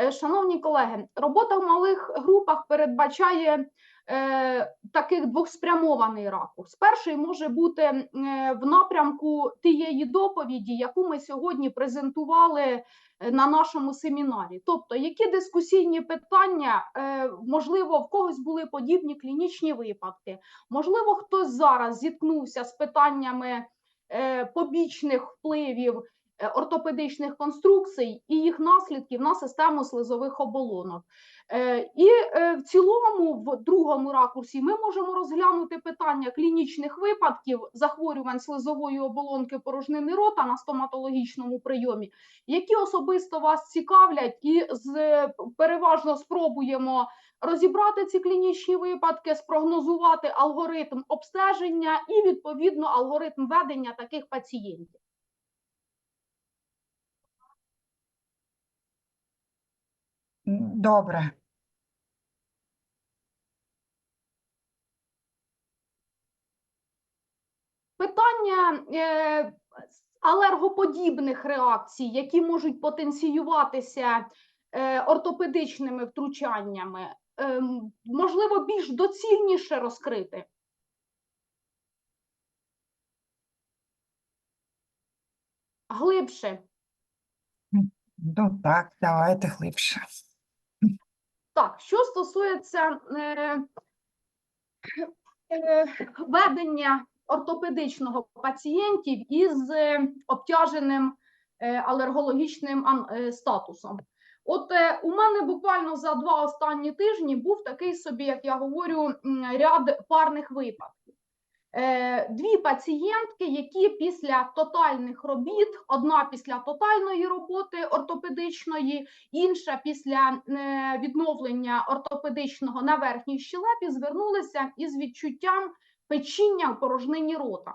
Е, Шановні колеги, робота в малих групах передбачає е, таких двохспрямований ракурс. Перший може бути е, в напрямку тієї доповіді, яку ми сьогодні презентували е, на нашому семінарі. Тобто, які дискусійні питання, е, можливо, в когось були подібні клінічні випадки, можливо, хтось зараз зіткнувся з питаннями е, побічних впливів ортопедичних конструкцій і їх наслідків на систему слизових оболонок. Е, І е, в цілому, в другому ракурсі, ми можемо розглянути питання клінічних випадків захворювань слизової оболонки порожнини рота на стоматологічному прийомі, які особисто вас цікавлять, і з переважно спробуємо розібрати ці клінічні випадки, спрогнозувати алгоритм обстеження і відповідно алгоритм ведення таких пацієнтів. Добре. Питання е, алергоподібних реакцій, які можуть потенціюватися е, ортопедичними втручаннями, е, можливо, більш доцільніше розкрити. Глибше. Ну так, давайте глибше. Так, що стосується е, е, ведення ортопедичного пацієнтів із е, обтяженим е, алергологічним е, статусом. От е, у мене буквально за два останні тижні був такий собі, як я говорю, ряд парних випадків. Е, Дві пацієнтки, які після тотальних робіт, одна після тотальної роботи ортопедичної, інша після е, відновлення ортопедичного на верхній щелепі, звернулися із відчуттям печіння в порожнині рота.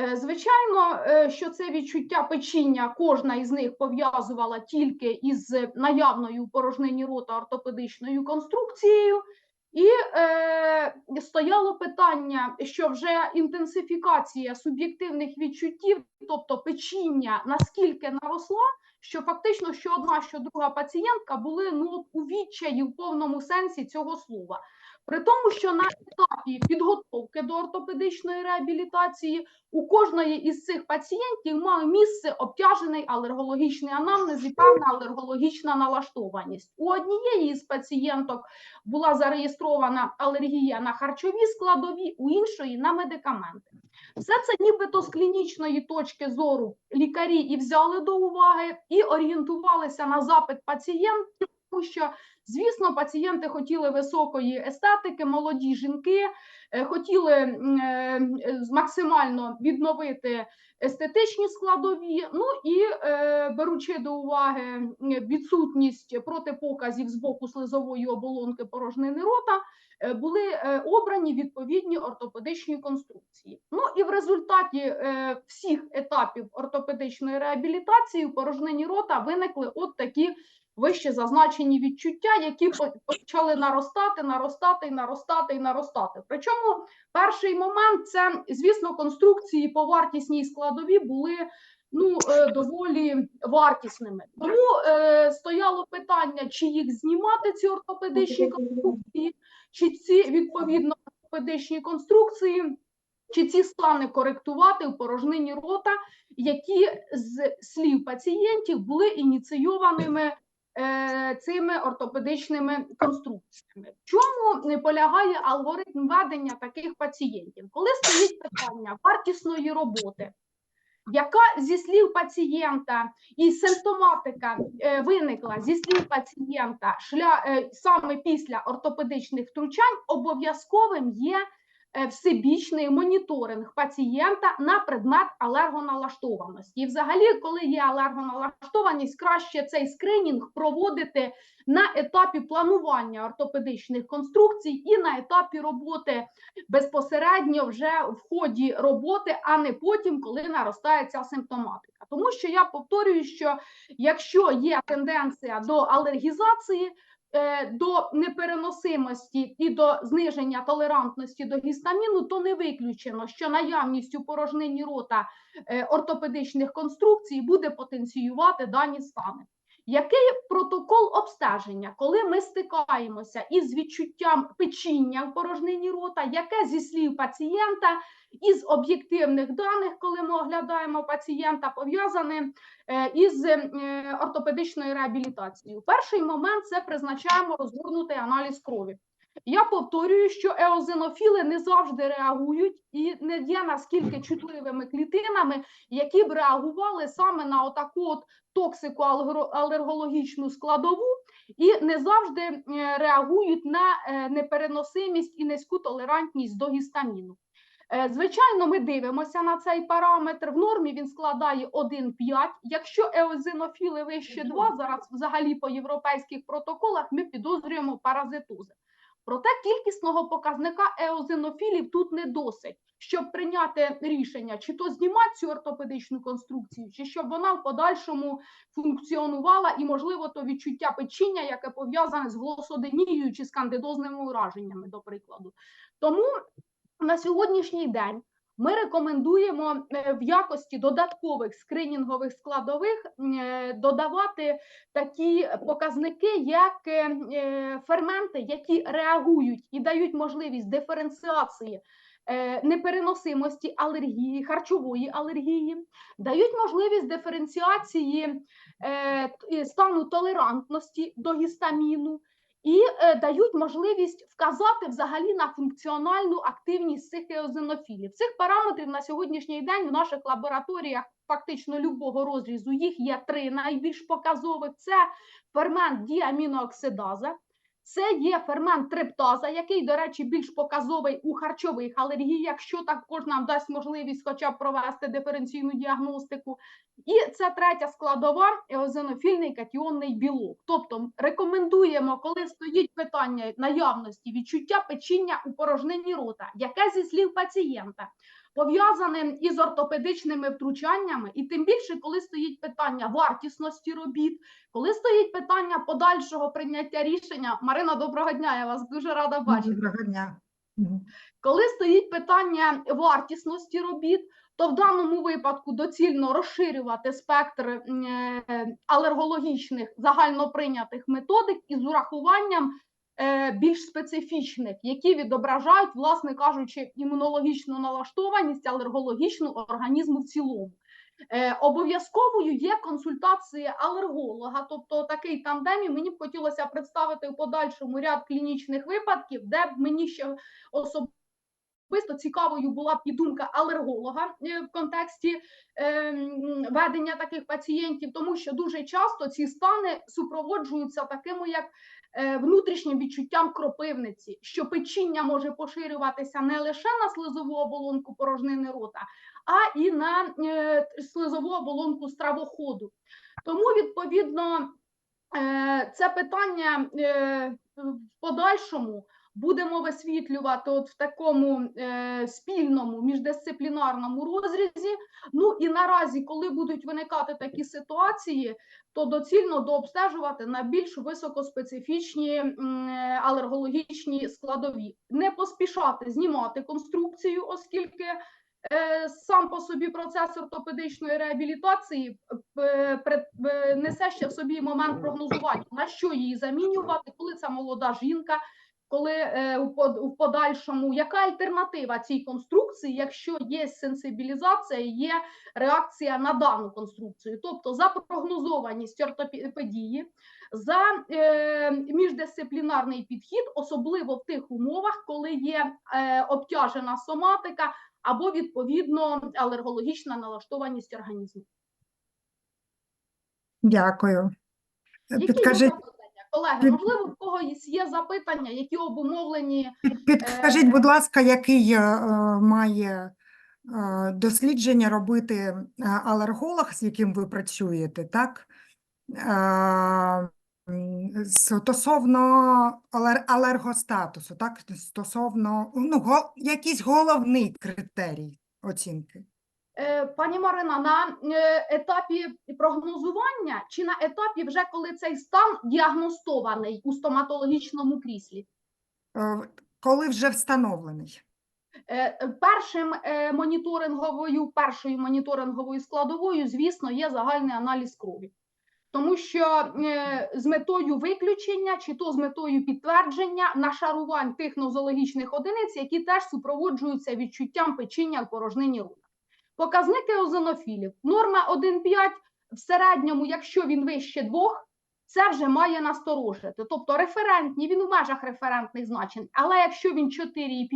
Е, Звичайно, що це відчуття печіння кожна із них пов'язувала тільки із наявною в порожнині рота ортопедичною конструкцією, і е, стояло питання, що вже інтенсифікація суб'єктивних відчуттів, тобто печіння, наскільки наросла, що фактично що одна, що друга пацієнтка були ну у відчаї в повному сенсі цього слова. При тому, що на етапі підготовки до ортопедичної реабілітації у кожної із цих пацієнтів мав місце обтяжений алергологічний анамнез і певна алергологічна налаштованість. У однієї із пацієнток була зареєстрована алергія на харчові складові, у іншої на медикаменти. Все це нібито з клінічної точки зору лікарі і взяли до уваги і орієнтувалися на запит пацієнтів, тому що, звісно, пацієнти хотіли високої естетики, молоді жінки, е, хотіли е, максимально відновити естетичні складові. Ну і е, беручи до уваги відсутність протипоказів з боку слизової оболонки порожнини рота, були обрані відповідні ортопедичні конструкції. Ну і в результаті всіх етапів ортопедичної реабілітації у порожнині рота виникли от такі вище зазначені відчуття, які почали наростати, наростати і наростати і наростати. Причому перший момент це, звісно, конструкції по вартісній складові були ну, е, доволі вартісними. Тому е, стояло питання, чи їх знімати, ці ортопедичні конструкції, чи ці відповідно ортопедичні конструкції, чи ці стани коректувати в порожнині рота, які з слів пацієнтів були ініційованими цими ортопедичними конструкціями. В чому не полягає алгоритм ведення таких пацієнтів? Коли стоїть питання вартісної роботи, яка зі слів пацієнта і симптоматика е, виникла зі слів пацієнта шля, е, саме після ортопедичних втручань, обов'язковим є е, всебічний моніторинг пацієнта на предмет алергоналаштованості. І взагалі, коли є алергоналаштованість, краще цей скринінг проводити на етапі планування ортопедичних конструкцій і на етапі роботи безпосередньо вже в ході роботи, а не потім, коли наростає ця симптоматика. Тому що я повторюю, що якщо є тенденція до алергізації, е, до непереносимості і до зниження толерантності до гістаміну, то не виключено, що наявність у порожнині рота е, ортопедичних конструкцій буде потенціювати дані стани. Який протокол обстеження, коли ми стикаємося із відчуттям печіння в порожнині рота, яке зі слів пацієнта із об'єктивних даних, коли ми оглядаємо пацієнта, пов'язане е, із е, ортопедичною реабілітацією? Перший момент це призначаємо розгорнутий аналіз крові. Я повторюю, що еозинофіли не завжди реагують і не є наскільки чутливими клітинами, які б реагували саме на отаку от токсико-алергологічну складову і не завжди е, реагують на е, непереносимість і низьку толерантність до гістаміну. Е, Звичайно, ми дивимося на цей параметр. В нормі він складає 1,5. Якщо еозинофіли вище 2, зараз взагалі по європейських протоколах ми підозрюємо паразитози. Проте кількісного показника еозинофілів тут не досить, щоб прийняти рішення, чи то знімати цю ортопедичну конструкцію, чи щоб вона в подальшому функціонувала і, можливо, то відчуття печіння, яке пов'язане з глосоденією чи з кандидозними ураженнями, до прикладу. Тому на сьогоднішній день ми рекомендуємо е, в якості додаткових скринінгових складових е, додавати такі показники, як е, ферменти, які реагують і дають можливість диференціації непереносимості алергії, харчової алергії, дають можливість диференціації стану толерантності до гістаміну. І е, дають можливість вказати взагалі на функціональну активність цих еозинофілів. Цих параметрів на сьогоднішній день в наших лабораторіях фактично любого розрізу їх є три найбільш показових: це фермент діамінооксидаза, це є фермент триптаза, який, до речі, більш показовий у харчових алергіях, що також нам дасть можливість хоча б провести диференційну діагностику. І це третя складова еозинофільний катіонний білок. Тобто рекомендуємо, коли стоїть питання наявності відчуття печіння у порожнині рота, яке зі слів пацієнта пов'язане із ортопедичними втручаннями, і тим більше, коли стоїть питання вартісності робіт, коли стоїть питання подальшого прийняття рішення. Марина, доброго дня! Я вас дуже рада бачити. Доброго дня. Коли стоїть питання вартісності робіт, то в даному випадку доцільно розширювати спектр е, алергологічних загальноприйнятих методик із урахуванням більш специфічних, які відображають, власне кажучи, імунологічну налаштованість алергологічну організму в цілому. Е, обов'язковою є консультація алерголога, тобто такий тандем, і мені б хотілося представити в подальшому ряд клінічних випадків, де б мені ще особисто цікавою була б і думка алерголога е, в контексті е, ведення таких пацієнтів, тому що дуже часто ці стани супроводжуються такими, як е, внутрішнім відчуттям кропивниці, що печіння може поширюватися не лише на слизову оболонку порожнини рота, а і на е, слизову оболонку стравоходу. Тому, відповідно, е, це питання е, в подальшому будемо висвітлювати от в такому е, спільному міждисциплінарному розрізі. Ну і наразі, коли будуть виникати такі ситуації, то доцільно дообстежувати на більш високоспецифічні е, алергологічні складові, не поспішати знімати конструкцію, оскільки е, сам по собі процес ортопедичної реабілітації е, несе ще в собі момент прогнозування, на що її замінювати, коли це молода жінка, коли е, у под- у подальшому, яка альтернатива цій конструкції, якщо є сенсибілізація, є реакція на дану конструкцію, тобто за прогнозованість ортопедії, за е, міждисциплінарний підхід, особливо в тих умовах, коли є е, обтяжена соматика або відповідно алергологічна налаштованість організму. Дякую. Які Підкажіть, колеги? Можливо, в когось є запитання, які обумовлені підкажіть, будь ласка, який е, е, має е, дослідження робити е, алерголог, з яким ви працюєте, так? Е, Стосовно алер- алергостатусу, так? Стосовно, ну, го- якийсь головний критерій оцінки. Е, Пані Марина, на е, етапі прогнозування чи на етапі, вже коли цей стан діагностований у стоматологічному кріслі? Е, Коли вже встановлений? Першим моніторинговою, першою моніторинговою складовою, звісно, є загальний аналіз крові. Тому що з метою виключення чи то з метою підтвердження нашарувань тих нозологічних одиниць, які теж супроводжуються відчуттям печіння в порожнині рота. Показники озонофілів. Норма 1,5 в середньому, якщо він вище двох, це вже має насторожити. Тобто референтні, він в межах референтних значень. Але якщо він 4,5,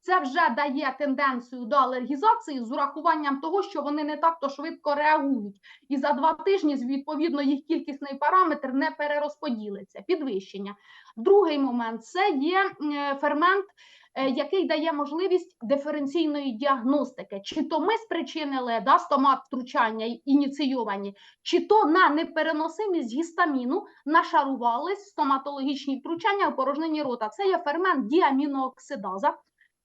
це вже дає тенденцію до алергізації з урахуванням того, що вони не так то швидко реагують. І за два тижні, відповідно, їх кількісний параметр не перерозподілиться. Підвищення. Другий момент це є е, фермент, який дає можливість диференційної діагностики. Чи то ми спричинили да, стомат втручання ініційовані, чи то на непереносимість гістаміну нашарувались стоматологічні втручання в порожнині рота. Це є фермент діамінооксидаза,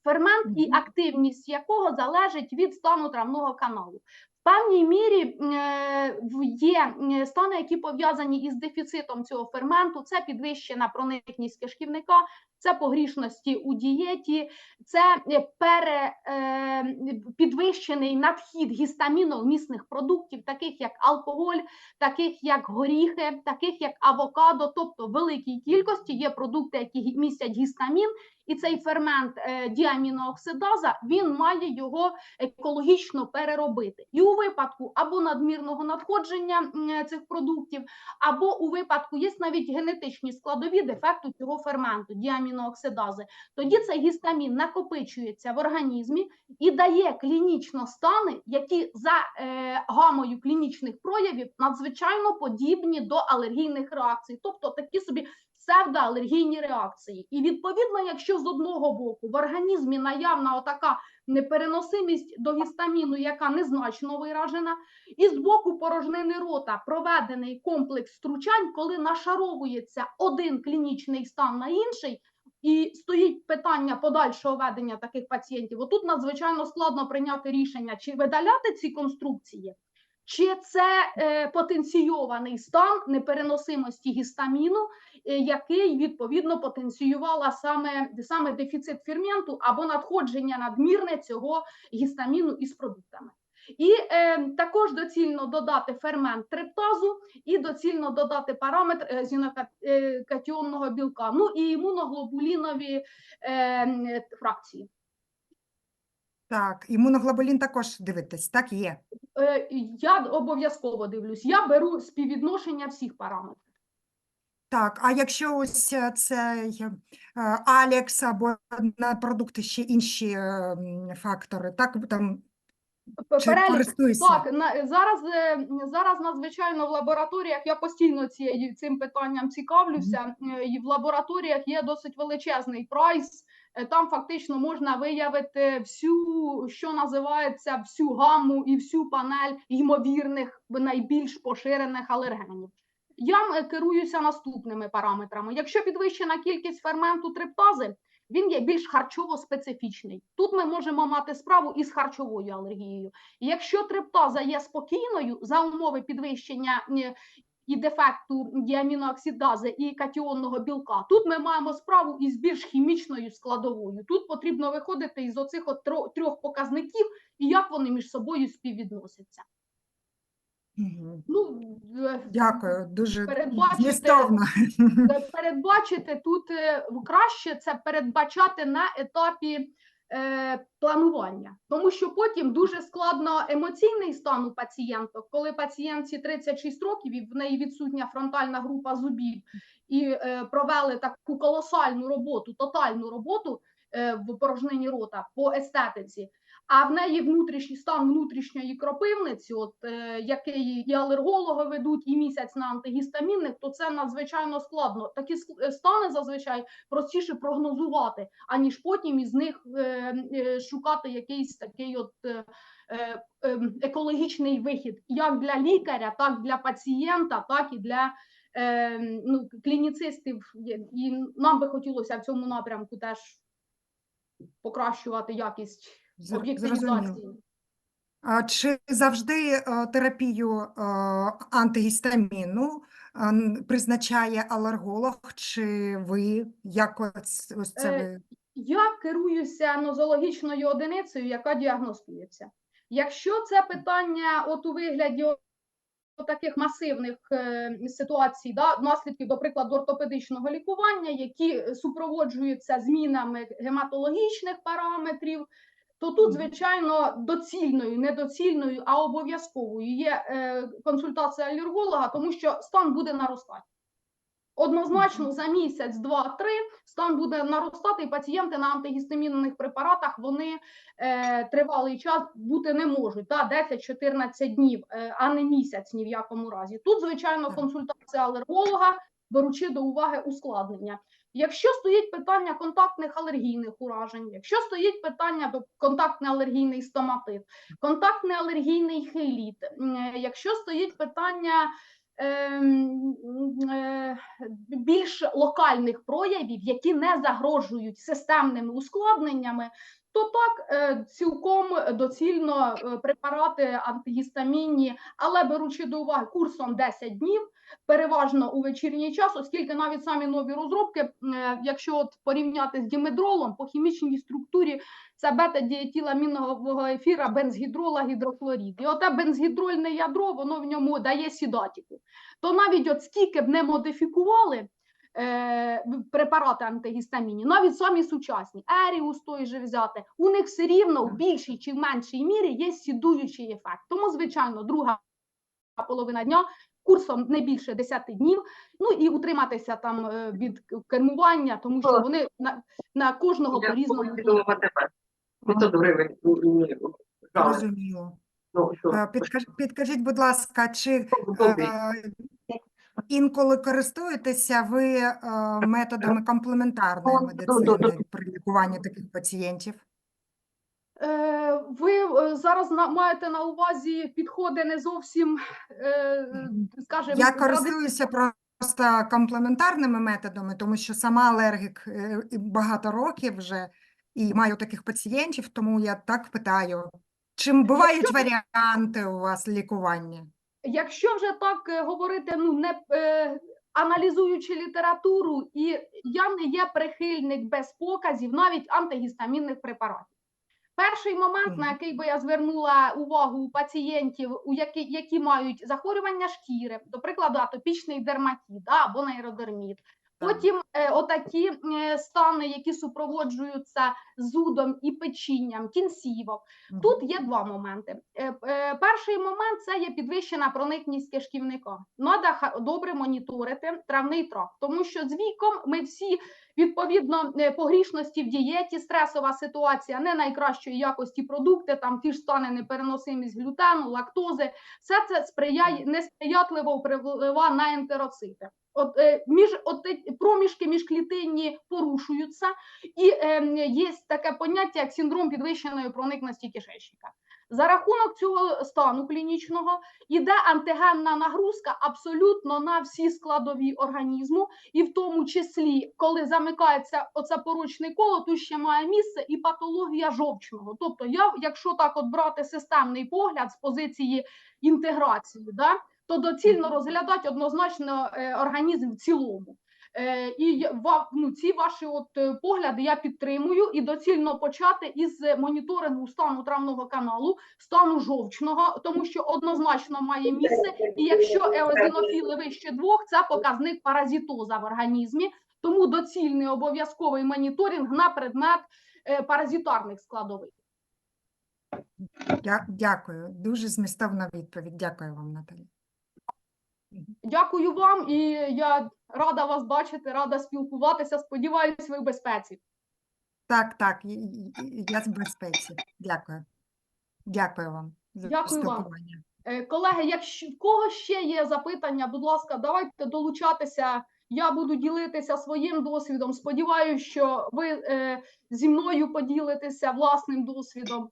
фермент і активність якого залежить від стану травного каналу. В певній мірі е, є стани, які пов'язані із дефіцитом цього ферменту, це підвищена проникність кишківника, це погрішності у дієті, це е, пере, е, підвищений надхід гістаміновмісних продуктів, таких як алкоголь, таких як горіхи, таких як авокадо, тобто в великій кількості є продукти, які містять гістамін, і цей фермент е, діамінооксидаза він має його екологічно переробити. І у випадку або надмірного надходження е, цих продуктів, або у випадку є навіть генетичні складові дефекту цього ферменту діамінооксидази. Тоді цей гістамін накопичується в організмі і дає клінічно стани, які за е, гамою клінічних проявів надзвичайно подібні до алергійних реакцій, тобто такі собі псевдоалергійні реакції. І відповідно, якщо з одного боку в організмі наявна отака непереносимість до гістаміну, яка незначно виражена, і з боку порожнини рота проведений комплекс втручань, коли нашаровується один клінічний стан на інший. І стоїть питання подальшого ведення таких пацієнтів. Отут надзвичайно складно прийняти рішення, чи видаляти ці конструкції, чи це е, потенційований стан непереносимості гістаміну, який відповідно потенціювала саме, саме дефіцит ферменту або надходження надмірне цього гістаміну із продуктами. І е, також доцільно додати фермент триптазу і доцільно додати параметр е, зінокатіонного білка, ну і імуноглобулінові е, фракції. Так, імуноглобулін також дивитесь, так є. Е, я обов'язково дивлюсь. Я беру співвідношення всіх параметрів. Так, а якщо ось е, цей е, Алекс або на продукти ще інші е, фактори, так там чи? Так, на, зараз, е, зараз надзвичайно в лабораторіях, я постійно цією, цим питанням цікавлюся, е, і в лабораторіях є досить величезний прайс, е, там фактично можна виявити всю, що називається, всю гамму і всю панель ймовірних найбільш поширених алергенів. Я е, керуюся наступними параметрами. Якщо підвищена кількість ферменту триптази, він є більш харчово специфічний. Тут ми можемо мати справу із харчовою алергією. Якщо триптаза є спокійною за умови підвищення і дефекту діамінооксидази і катіонного білка, тут ми маємо справу із більш хімічною складовою. Тут потрібно виходити із оцих от трьох показників і як вони між собою співвідносяться. Ну е, Дякую, дуже Передбачити- передбачити тут е, краще це передбачати на етапі е, планування, тому що потім дуже складно емоційний стан у пацієнта, коли пацієнтці 36 років і в неї відсутня фронтальна група зубів, і е, провели таку колосальну роботу, тотальну роботу е, в порожнині рота по естетиці. А в неї внутрішній стан внутрішньої кропивниці, от е, який і алергологи ведуть, і місяць на антигістамінних, то це надзвичайно складно. Такі е, стани зазвичай простіше прогнозувати, аніж потім із них е, е, шукати якийсь такий от е, е, ем, екологічний вихід, як для лікаря, так для пацієнта, так і для е, ну, клініцистів. І нам би хотілося в цьому напрямку теж покращувати якість об'єктивізації. Чи завжди е, терапію е, антигістаміну е, призначає алерголог, чи ви як ось, це ви? Я керуюся нозологічною одиницею, яка діагностується. Якщо це питання от у вигляді таких масивних ситуацій, да, наслідків, до прикладу, ортопедичного лікування, які супроводжуються змінами гематологічних параметрів, то тут, звичайно, доцільною, недоцільною, а обов'язковою є е, консультація алерголога, тому що стан буде наростати. Однозначно, за місяць, два-три стан буде наростати, і пацієнти на антигістамінних препаратах вони е, тривалий час бути не можуть, да, 10-14 днів, е, а не місяць ні в якому разі. Тут, звичайно, консультація алерголога, беручи до уваги ускладнення. Якщо стоїть питання контактних алергійних уражень, якщо стоїть питання до контактний алергійний стоматит, контактний алергійний хеліт, е, якщо стоїть питання ем, е, більш локальних проявів, які не загрожують системними ускладненнями, то так е, цілком доцільно препарати антигістамінні, але беручи до уваги курсом 10 днів, переважно у вечірній час, оскільки навіть самі нові розробки, е, якщо от порівняти з дімедролом по хімічній структурі, це бета-діетиламінового ефіра, бензгідрола, гідрохлорід. І оте бензгідрольне ядро, воно в ньому дає сідатіку. То навіть от скільки б не модифікували е, препарати антигістамінні, навіть самі сучасні, Еріус той же взяти, у них все рівно в більшій чи в меншій мірі є сідуючий ефект. Тому, звичайно, друга половина дня курсом не більше 10 днів, ну і утриматися там е, від кермування, тому що вони на, на кожного Я по-різному. помилила тебе. 500 гривень. Ні, жали. Зрозуміло. Ну? Е, підкаж- Підкажіть, будь ласка, чи е, інколи користуєтеся ви е, методами комплементарної медицини при лікуванні таких пацієнтів? Ви зараз на, маєте на увазі підходи не зовсім, е, скажімо, Я користуюся просто комплементарними методами, тому що сама алергік е, багато років вже і маю таких пацієнтів, тому я так питаю. Чим бувають варіанти у вас лікування? Якщо вже так е, говорити, ну не е, аналізуючи літературу, і я не є прихильник без показів навіть антигістамінних препаратів. Перший момент, на який би я звернула увагу у пацієнтів, у які, які мають захворювання шкіри, до прикладу, атопічний дерматит да, або нейродерміт. Потім е, отакі е, стани, які супроводжуються зудом і печінням, кінцівок. Тут є два моменти. Е, е, Перший момент це є підвищена проникність кишківника. Треба добре моніторити травний тракт, тому що з віком ми всі відповідно е, погрішності в дієті, стресова ситуація, не найкращої якості продукти, там ті ж стани непереносимість глютену, лактози. Все це сприяє несприятливо впливає на ентероцити. От е, між от проміжки міжклітинні порушуються, і е, є таке поняття як синдром підвищеної проникності кишечника. За рахунок цього стану клінічного іде антигенна нагрузка абсолютно на всі складові організму, і в тому числі, коли замикається оце порочне коло, тут ще має місце і патологія жовчного. Тобто, я, якщо так от брати системний погляд з позиції інтеграції, да, то доцільно розглядати однозначно е, організм в цілому. Е, і ну, ці ваші от е, погляди я підтримую і доцільно почати із моніторингу стану травного каналу, стану жовчного, тому що однозначно має місце. І якщо еозінофіли вище двох, це показник паразитоза в організмі. Тому доцільний обов'язковий моніторинг на предмет паразитарних складових. Дя- Дякую. Дуже змістовна відповідь. Дякую вам, Наталі. Дякую вам, і я рада вас бачити, рада спілкуватися. Сподіваюсь, ви в безпеці. Так, так, і- і- і- я в безпеці. Дякую. Дякую вам за Дякую вам. спілкування. Е, Колеги, якщо в кого ще є запитання, будь ласка, давайте долучатися. Я буду ділитися своїм досвідом. Сподіваюся, що ви е, зі мною поділитеся власним досвідом.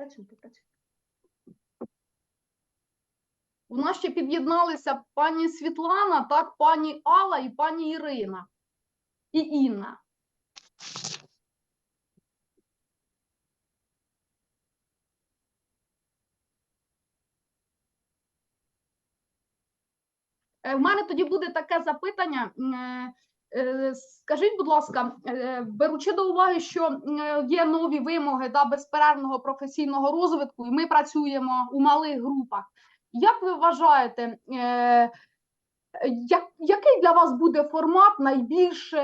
Працюй, працюй. У нас ще під'єдналися пані Світлана, так, пані Алла і пані Ірина і Інна. Е, У мене тоді буде таке запитання. Е, Е, Скажіть, будь ласка, е, беручи до уваги, що е, є нові вимоги да, безперервного професійного розвитку, і ми працюємо у малих групах. Як ви вважаєте, як, який для вас буде формат найбільш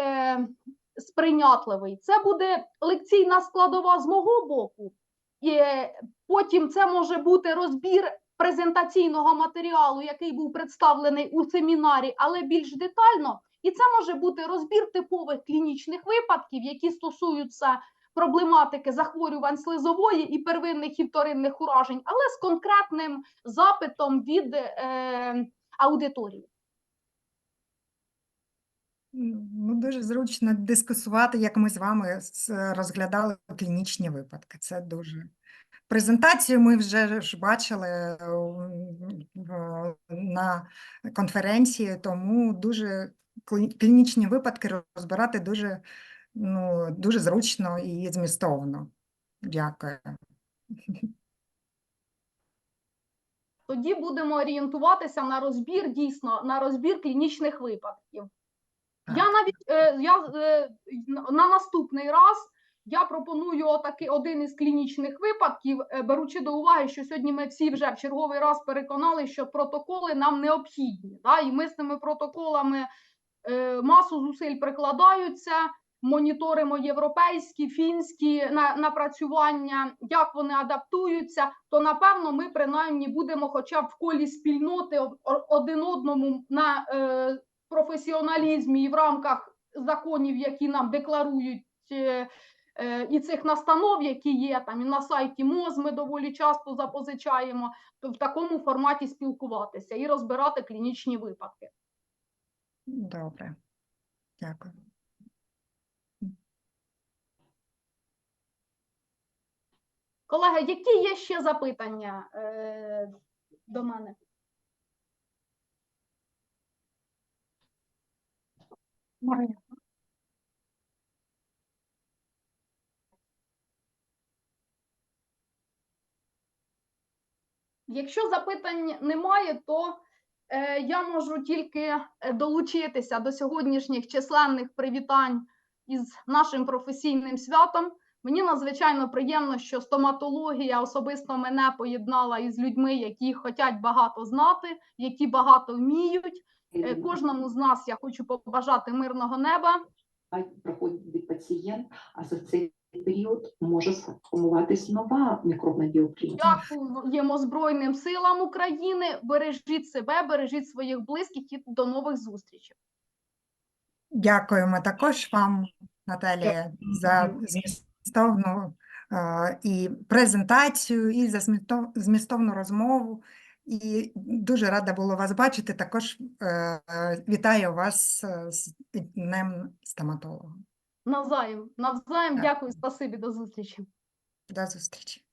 сприйнятливий? Це буде лекційна складова з мого боку, і потім це може бути розбір презентаційного матеріалу, який був представлений у семінарі, але більш детально. І це може бути розбір типових клінічних випадків, які стосуються проблематики захворювань слизової і первинних і вторинних уражень, але з конкретним запитом від е, аудиторії. Ну, дуже зручно дискусувати, як ми з вами розглядали клінічні випадки. Це дуже. Презентацію ми вже ж бачили е, на конференції, тому дуже клінічні випадки розбирати дуже, ну, дуже зручно і змістовно. Дякую. Тоді будемо орієнтуватися на розбір дійсно на розбір клінічних випадків. Я навіть е, я е, на- на наступний раз я пропоную отакий один із клінічних випадків, е, беручи до уваги, що сьогодні ми всі вже в черговий раз переконали, що протоколи нам необхідні. Да? І ми з цими протоколами масу зусиль прикладаються, моніторимо європейські, фінські на, напрацювання, як вони адаптуються, то напевно ми принаймні будемо, хоча б в колі спільноти один одному на е, професіоналізмі і в рамках законів, які нам декларують. е, е, І цих настанов, які є там і на сайті МОЗ, ми доволі часто запозичаємо, то в такому форматі спілкуватися і розбирати клінічні випадки. Добре. Дякую. Колеги, які є ще запитання е, до мене? Якщо запитань немає, то я можу тільки е, долучитися до сьогоднішніх численних привітань із нашим професійним святом. Мені надзвичайно приємно, що стоматологія особисто мене поєднала із людьми, які хочуть багато знати, які багато вміють. Е, Кожному з нас я хочу побажати мирного неба. Проходить пацієнт, а за цей період може сформуватись нова мікробна біоклініка. Дякуємо Збройним силам України. Бережіть себе, бережіть своїх близьких і до нових зустрічей. Дякуємо також вам, Наталія, за змістовну е, і презентацію, і за змістовну розмову. І дуже рада була вас бачити. Також е, вітаю вас е, з Днем стоматолога. Навзаєм, навзаєм, дякую, спасибі, до зустрічі. До зустрічі.